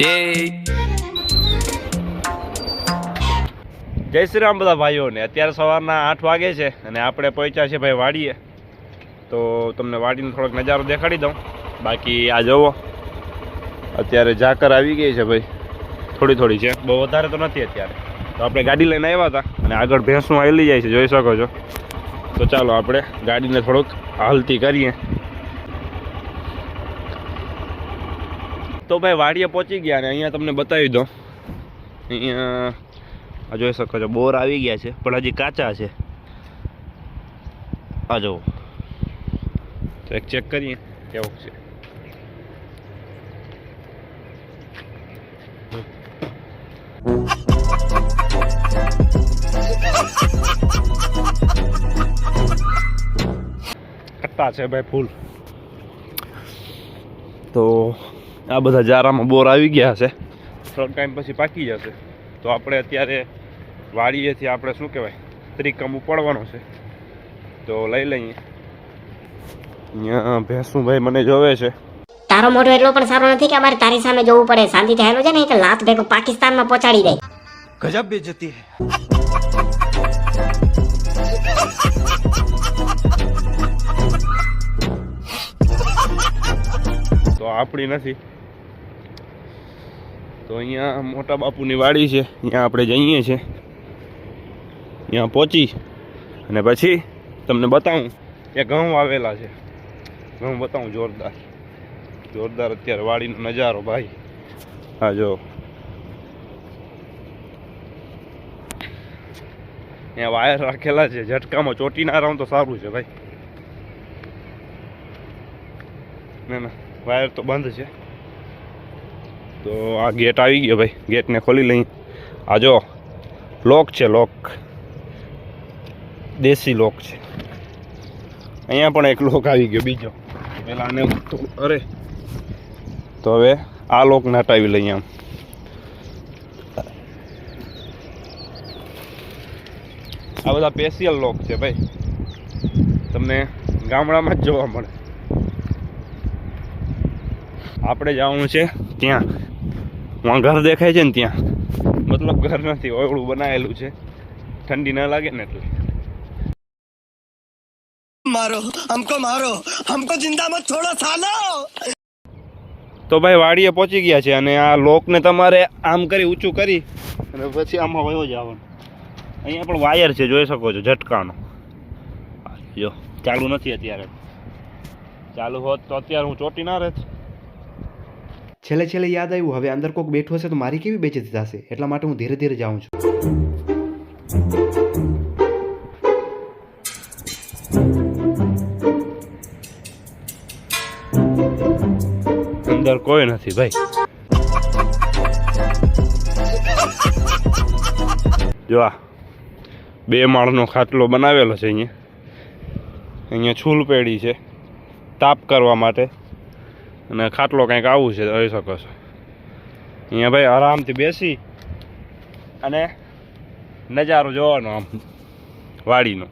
એ જય શ્રી રામ બધા ભાઈઓને. અત્યારે સવારના આઠ વાગે છે અને આપણે પહોંચ્યા છે ભાઈ વાડીએ. તો તમને વાડીનો થોડોક નજારો દેખાડી દઉં. બાકી આ જુઓ. અત્યારે ઝાકર આવી ગઈ છે ભાઈ. થોડી થોડી છે. બહુ વધારે તો નથી અત્યારે. તો આપણે ગાડી લઈને આવ્યા હતા અને આગળ ભેંસમાં આવેલી જાય છે. જોઈ શકો છો. તો ચાલો આપણે ગાડીને થોડુંક હાલતી કરીએ. તો ભાઈ વાડીએ પહોંચી ગયા અને અહીંયા તમને બતાવી દઉં. અહીંયા જોઈ શકો છો, બોર આવી ગયા છે, પણ હજી કાચા છે. આ જુઓ. તો એક ચેક કરીએ, કેવું છે. કટ્ટા છે ભાઈ ફૂલ. તો આ બધા જારામાં બોર આવી ગયા છે. થોડાક ટાઈમ પછી પાકી જશે. તો આપણે અત્યારે વાડીએથી આપણે શું કહેવાય ત્રિકમ ઉપાડવાનો છે. તો લઈ લઈએ. અહીંયા ભેંસુભાઈ મને જોવે છે. તારો મોઢો એટલો પણ સારો નથી કે અમારે તારી સામે જોવું પડે. શાંતિથી હેલો છે ને કે લાત ભેગું પાકિસ્તાનમાં પહોંચાડી દે. ગજબ બેજતી હે. તો આપણી નથી. તો અહીંયા મોટા બાપુની વાડી છે. અહીંયા આપણે જઈએ છીએ. અહીંયા પહોંચી અને પછી તમને બતાવું કે ઘઉં વાવેલા છે. ઘઉં બતાવું જોરદાર. જોરદાર અત્યારે વાડીનો નજારો ભાઈ. હા જો. અહીંયા વાયર રાખેલા છે. ઝટકામાં ચોટી ના રહું તો સારું છે ભાઈ. ના ના, વાયર તો બંધ છે. તો આ ગેટ આવી ગયો ભાઈ. ગેટને ખોલી લઈ આ જો લોક છે લોક દેશી લોક છે. અહીંયા પણ એક લોક આવી ગયો, બીજો. પહેલાં આને અરે. તો હવે આ લોક હટાવી લઈએ આમ. આ બધા સ્પેશિયલ લોક છે ભાઈ. તમને ગામડામાં જ જોવા મળે. આપણે જવાનું છે ત્યાં. વાં ઘર દેખાય છે ને ત્યાં. મતલબ ઘર નથી ઓયળું બનાવેલું છે. ઠંડી ના લાગે ને એટલે. મારો હમકો મારો હમકો જિંદા મત છોડો સાલો તો ભાઈ વાડીએ પહોંચી ગયા છે અને આ લોકને તમારે આમ કરી ઊંચું કરી અને પછી આમાં વયો જવાનું. અહીંયા પણ વાયર છે જોઈ શકો છો ઝટકાનો. જો ચાલુ નથી અત્યારે. ચાલુ હોત તો અત્યારે હું ચોટી ના રહેત. છેલ્લે છેલ્લે યાદ આવ્યું, હવે અંદર કોક બેઠું હશે તો મારી કેવી બેચેતી થશે? એટલા માટે હું ધીરે ધીરે જાઉં છું. અંદર કોઈ નથી, ભાઈ. જો આ બે માળનો ખાટલો બનાવેલો છે અહીંયા. અહીંયા છૂલ પેડી છે, તાપ કરવા માટે. અને ખાટલો કંઈક આવું છે રહી શકો છો. અહીંયા ભાઈ આરામથી બેસી અને નજારો જોવાનો આમ, વાડીનો.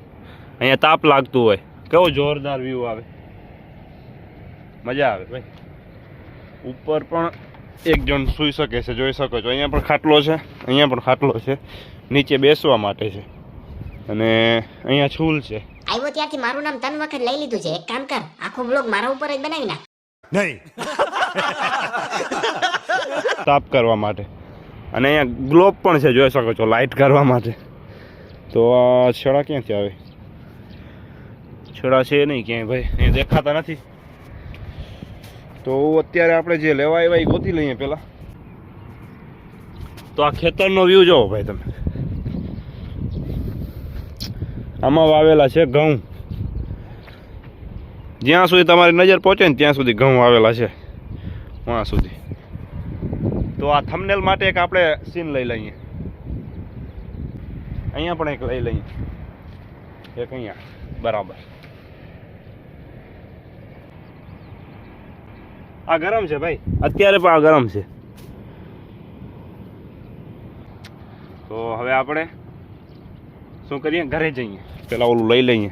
અહીંયા તાપ લાગતું હોય. કેવો જોરદાર વ્યૂ આવે. મજા આવે ભાઈ. ઉપર પણ એક જણ સૂઈ શકે છે, જોઈ શકો છો. અહીંયા પણ ખાટલો છે, અહીંયા પણ ખાટલો છે. નીચે બેસવા માટે છે. અને અહીંયા છૂલ છે. આવ્યો ત્યારથી મારું નામ ત્રણ વખત લઈ લીધું છે. એક કામ કર, આખો બ્લોગ મારા ઉપર જ બનાવી નાખ. नहीं તાપ કરવા માટે. અને અહીંયા ગ્લોબ પણ છે, જોઈ શકો છો લાઇટ કરવા માટે. તો આ છેડા ક્યાંથી આવે? છેડા છે નહીં ક્યાંય ભાઈ એ દેખાતા નથી. તો અત્યારે આપણે જે લેવા આવ્યા એ ગોતી લઈએ પહેલાં. તો આ ખેતરનો વ્યૂ જોવો ભાઈ તમે. આમાં વાવેલા છે ઘઉં. જ્યાં સુધી તમારી નજર પહોંચે ને ત્યાં સુધી ઘઉં આવેલા છે. ત્યાં સુધી. તો આ થમનેલ માટે એક આપણે સીન લઈ લઈએ. અહીંયા પણ એક લઈ લઈએ. એક અહીંયા. બરાબર. આ ગરમ છે ભાઈ. અત્યારે પણ આ ગરમ છે. તો હવે આપણે શું કરીએ? ઘરે જઈએ. પેલા ઓલું લઈ લઈએ.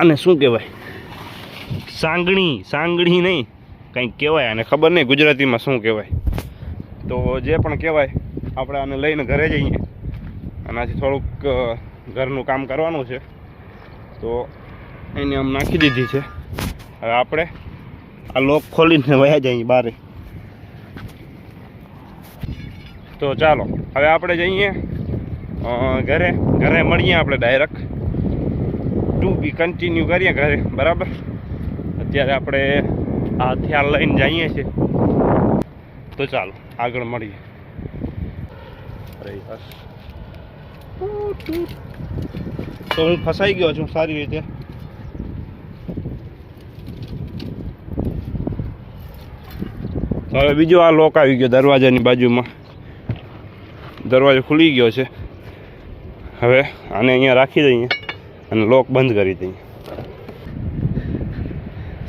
આને શું કહેવાય? સાંગણી સાંગણી નહીં, કંઈક કહેવાય અને ખબર નહીં ગુજરાતીમાં શું કહેવાય. તો જે પણ કહેવાય, આપણે આને લઈને ઘરે જઈએ. આનાથી થોડુંક ઘરનું કામ કરવાનું છે. તો એને આમ નાખી દીધી છે. હવે આપણે આ લોક ખોલીને વયા જઈએ બારે. તો ચાલો, હવે આપણે જઈએ ઘરે. ઘરે મળીએ આપણે ડાયરેક્ટ. બી કન્ટિન્યુ કરીએ ઘરે, બરાબર? અત્યારે આપણે આ હથિયાર લઈને જઈએ છીએ. તો ચાલો, આગળ મળીએ. તો હું ફસાઈ ગયો છું સારી રીતે. હવે બીજો આ લોક આવી ગયો દરવાજાની બાજુમાં. દરવાજો ખુલી ગયો છે. હવે આને અહીંયા રાખી દઈએ. અને લોક બંધ કરી દઈ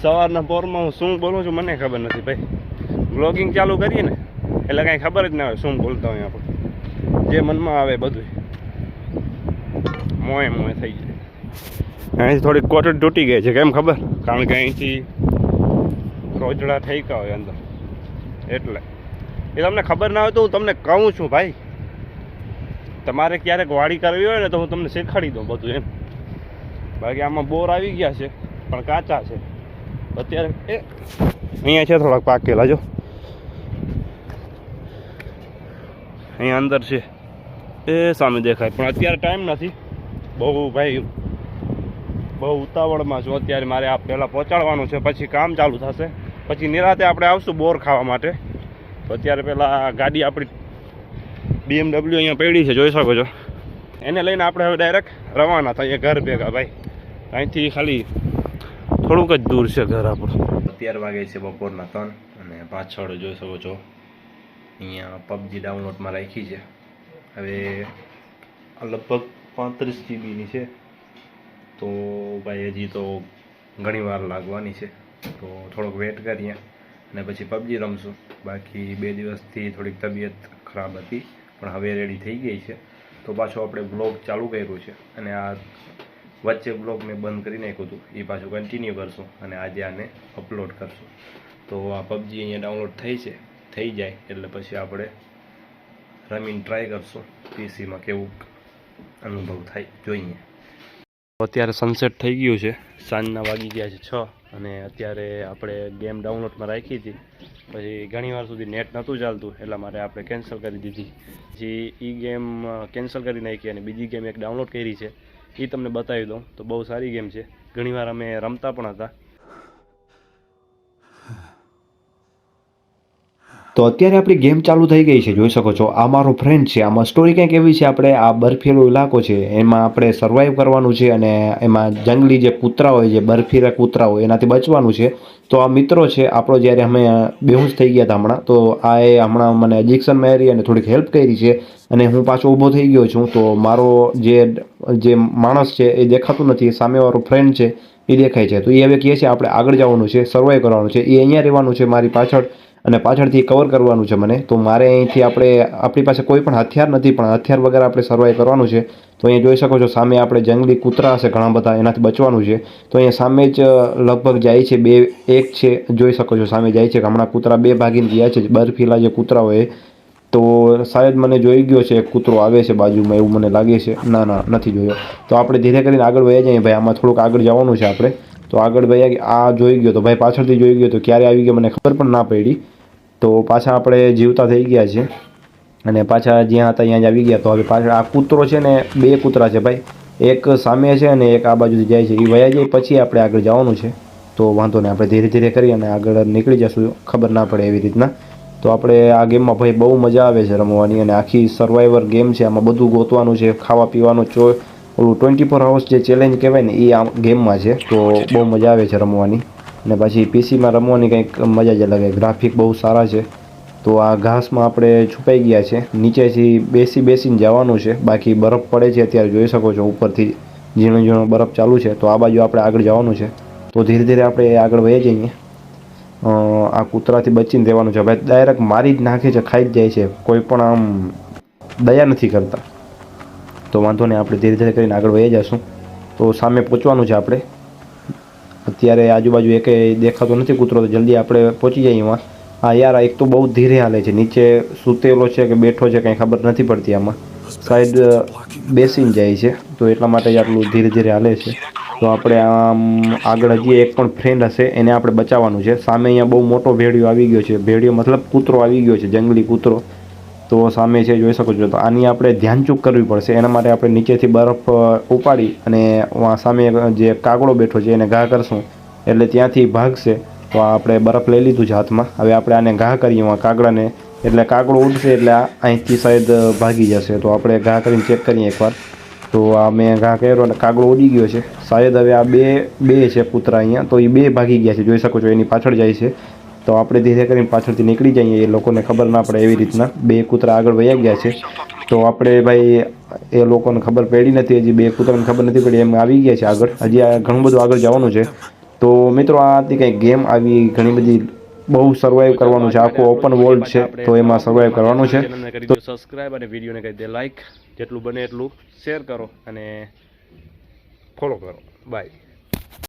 સવારના પોરમાં હું શું બોલું છું મને ખબર નથી ભાઈ. બ્લોગિંગ ચાલુ કરીએ ને, એટલે કાંઈ ખબર જ ના હોય શું બોલતા હોય આપણે. જે મનમાં આવે બધું મોએ મોએ થઈ જાય. અહીંથી થોડીક કોટડ તૂટી ગઈ છે, કેમ ખબર? કારણ કે અહીંથી રોજડા થઈ ગયા હોય અંદર. એટલે. એ તમને ખબર ના હોય તો હું તમને કહું છું ભાઈ. તમારે ક્યારેક વાડી કરવી હોય ને તો હું તમને શીખવાડી દઉં બધું એમ. બાકી આમાં બોર આવી ગયા છે, પણ કાચા છે. અત્યારે એ, અહીંયા છે થોડાક પાકેલા, જો. અહીંયા અંદર છે. એ સામે દેખાય, પણ અત્યારે ટાઈમ નથી. બહુ ભાઈ, બહુ ઉતાવળમાં છું. અત્યારે મારે આ પહેલાં પહોંચાડવાનું છે, પછી કામ ચાલુ થશે. પછી નિરાતે આપણે આવશું બોર ખાવા માટે. તો અત્યારે પહેલાં ગાડી આપણી બીએમડબલ્યુ અહીંયા પડી છે, જોઈ શકો છો. એને લઈને આપણે હવે ડાયરેક્ટ રવાના થઈએ, ઘર ભેગા, ભાઈ. અહીંથી ખાલી થોડુંક જ દૂર છે ઘર આપણું. અત્યારે વાગે છે બપોરના ત્રણ અને પાછળ જોઈ શકો છો. અહીંયા પબજી ડાઉનલોડમાં રાખી છે. હવે લગભગ પાંત્રીસ જીબીની છે. તો ભાઈ હજી તો ઘણી વાર લાગવાની છે. તો થોડોક વેટ કરીએ અને પછી પબજી રમશું. બાકી બે દિવસથી થોડીક તબિયત ખરાબ હતી, પણ હવે રેડી થઈ ગઈ છે. તો પાછો આપણે બ્લોગ ચાલુ કર્યું છે. અને આ વચ્ચે બ્લોગ મેં બંધ કરી નાખ્યું હતું. એ પાછું કન્ટિન્યુ કરશું અને આજે આને અપલોડ કરશું. તો આ પબજી અહીંયા ડાઉનલોડ થઈ છે. થઈ જાય એટલે પછી આપણે રમીને ટ્રાય કરશું. પીસીમાં કેવું અનુભવ થાય જોઈએ. અત્યારે સનસેટ થઈ ગયું છે. સાંજના વાગી ગયા છે છ અને અત્યારે આપણે ગેમ ડાઉનલોડમાં રાખી હતી. પછી ઘણી વાર સુધી નેટ નહોતું ચાલતું, એટલા માટે આપણે કેન્સલ કરી દીધી. પછી એ ગેમ કેન્સલ કરી નાખી અને બીજી ગેમ એક ડાઉનલોડ કરી છે. એ તમને બતાવી દઉં. તો બહુ સારી ગેમ છે. ઘણીવાર અમે રમતા પણ હતા. તો અત્યારે આપણી ગેમ ચાલુ થઈ ગઈ છે, જોઈ શકો છો. આ મારો ફ્રેન્ડ છે. આમાં સ્ટોરી કંઈક એવી છે, આપણે આ બરફીલો ઇલાકો છે. એમાં આપણે સર્વાઈવ કરવાનું છે અને એમાં જંગલી જે કૂતરા હોય જે બરફીલા કૂતરા હોય એનાથી બચવાનું છે. તો આ મિત્રો છે, આપણો જ્યારે અમે બેહુશ થઈ ગયા હતા હમણાં, તો આ એ હમણાં મને એજિક્શન મારી અને થોડીક હેલ્પ કરી છે. અને હું પાછો ઊભો થઈ ગયો છું. તો મારો જે જે માણસ છે, એ દેખાતું નથી, સામેવાળો ફ્રેન્ડ છે, એ દેખાય છે. તો એ હવે કહે છે, આપણે આગળ જવાનું છે સર્વાઈવ કરવાનું છે, એ અહીંયા રહેવાનું છે મારી પાછળ અને પાછળથી કવર કરવાનું છે મને. તો મારે અહીંથી આપણે, આપણી પાસે કોઈ પણ હથિયાર નથી, પણ હથિયાર વગર આપણે સર્વાઈવ કરવાનું છે. તો અહીંયા જોઈ શકો છો, સામે આપણે જંગલી કૂતરા હશે ઘણા બધા, એનાથી બચવાનું છે. તો અહીંયા સામે જ, લગભગ જાય છે બે, એક છે, જોઈ શકો છો, સામે જાય છે હમણાં કૂતરા, બે ભાગીને ગયા છે, બરફીલા જે કૂતરા હોય. તો શાયદ મને જોઈ ગયો છે કૂતરો આવે છે બાજુમાં, એવું મને લાગે છે. ના ના, નથી જોયો. તો આપણે ધીરે કરીને આગળ વહી જઈએ ભાઈ, આમાં થોડુંક આગળ જવાનું છે આપણે. તો આગળ ભાઈ આ જોઈ ગયો તો ભાઈ પાછળથી જોઈ ગયો તો ક્યારે આવી ગયો મને ખબર પણ ના પડી. તો પાછા આપણે જીવતા થઈ ગયા છે. અને પાછા જ્યાં હતા ત્યાં જ આવી ગયા. તો હવે પાછળ આ કૂતરો છે ને, બે કૂતરા છે ભાઈ. એક સામે છે અને એક આ બાજુથી જાય છે. એ વયા જાય, પછી આપણે આગળ જવાનું છે. તો વાંધો નહીં, આપણે ધીરે ધીરે કરી અને આગળ નીકળી જશું. ખબર ના પડે એવી રીતના. તો આપણે આ ગેમમાં ભાઈ બહુ મજા આવે છે રમવાની અને આખી સર્વાઈવર ગેમ છે, આમાં બધું ગોતવાનું છે, ખાવા પીવાનું ચો ઓલું ટ્વેન્ટી ફોર અવર્સ જે ચેલેન્જ કહેવાય ને, એ આ ગેમમાં છે. તો બહુ મજા આવે છે રમવાની. અને પછી પીસીમાં રમવાની કંઈક મજા જ અલગ ગ્રાફિક બહુ સારા છે. તો આ ઘાસમાં આપણે છુપાઈ ગયા છે. નીચેથી બેસી બેસીને જવાનું છે. બાકી બરફ પડે છે અત્યારે, જોઈ શકો છો, ઉપરથી ઝીણો ઝીણો બરફ ચાલુ છે. તો આ બાજુ આપણે આગળ જવાનું છે. તો ધીરે ધીરે આપણે આગળ વહી જઈએ. આ કૂતરાથી બચીને રહેવાનું છે. ભાઈ ડાયરેક્ટ મારી જ નાખે છે, ખાઈ જ જાય છે. કોઈ પણ આમ દયા નથી કરતા. તો વાંધો નહીં, આપણે ધીરે ધીરે કરીને આગળ વહી જઈશું. તો સામે પહોંચવાનું છે આપણે. અત્યારે આજુબાજુ એકે દેખાતો નથી કૂતરો, તો જલ્દી આપણે પહોંચી જઈએ એમાં. હા યાર એક તો બહુ ધીરે હાલે છે. નીચે સૂતેલો છે કે બેઠો છે, કંઈ ખબર નથી પડતી આમાં. સાઈડ બેસીને જાય છે. તો એટલા માટે જ આટલું ધીરે ધીરે હાલે છે. તો આપણે આમ આગળ હજી એક પણ ફ્રેન્ડ હશે, એને આપણે બચાવવાનું છે. સામે અહીંયા બહુ મોટો ભેડિયો આવી ગયો છે. ભેડિયો મતલબ કૂતરો આવી ગયો છે, જંગલી કૂતરો. તો સામે છે, જોઈ શકો છો. તો આની આપણે ધ્યાનચૂક કરવી પડશે. એના માટે આપણે નીચેથી બરફ ઉપાડી અને સામે જે કાગડો બેઠો છે એને ઘા કરશું. એટલે ત્યાંથી ભાગશે. તો આપણે બરફ લઈ લીધું છે હાથમાં. હવે આપણે આને ઘા કરીએ કાગડાને. એટલે કાગડો ઉડશે એટલે આ અહીંથી શાયદ ભાગી જશે. તો આપણે ઘા કરીને ચેક કરીએ એકવાર. તો આ મેં ઘા કર્યો અને કાગડો ઉડી ગયો છે. શાયદ હવે આ બે બે છે કૂતરા અહીંયા. તો એ બે ભાગી ગયા છે. જોઈ શકો છો એની પાછળ જાય છે. તો આપણે ધીરે કરીને પાછળથી નીકળી જઈએ. એ લોકોને ખબર ના પડે એવી રીતના બે કૂતરા આગળ વયા ગયા છે. તો આપણે ભાઈ, એ લોકોને ખબર પડી નથી. હજી બે કૂતરાને ખબર નથી પડી. એમ આવી ગયા છે આગળ. હજી આ ઘણું બધું આગળ જવાનું છે. તો મિત્રો, આ હતી કંઈક ગેમ આવી ઘણી બધી બહુ સર્વાઈવ કરવાનું છે. આખું ઓપન વર્લ્ડ છે, તો એમાં સર્વાઈવ કરવાનું છે. કરી સબસ્ક્રાઇબ અને વિડીયોને કહી દે લાઈક જેટલું બને એટલું શેર કરો અને ફોલો કરો. બાય